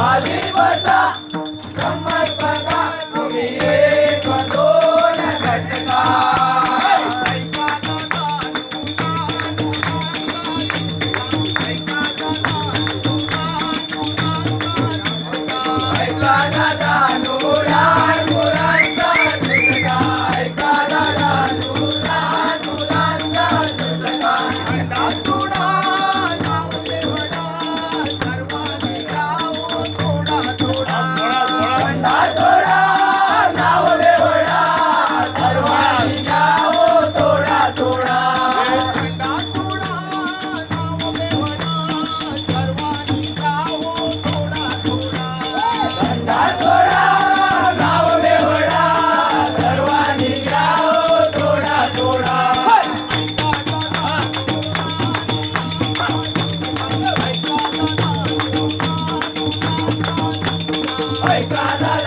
Alibasa, Samai Basa. போடா போடா em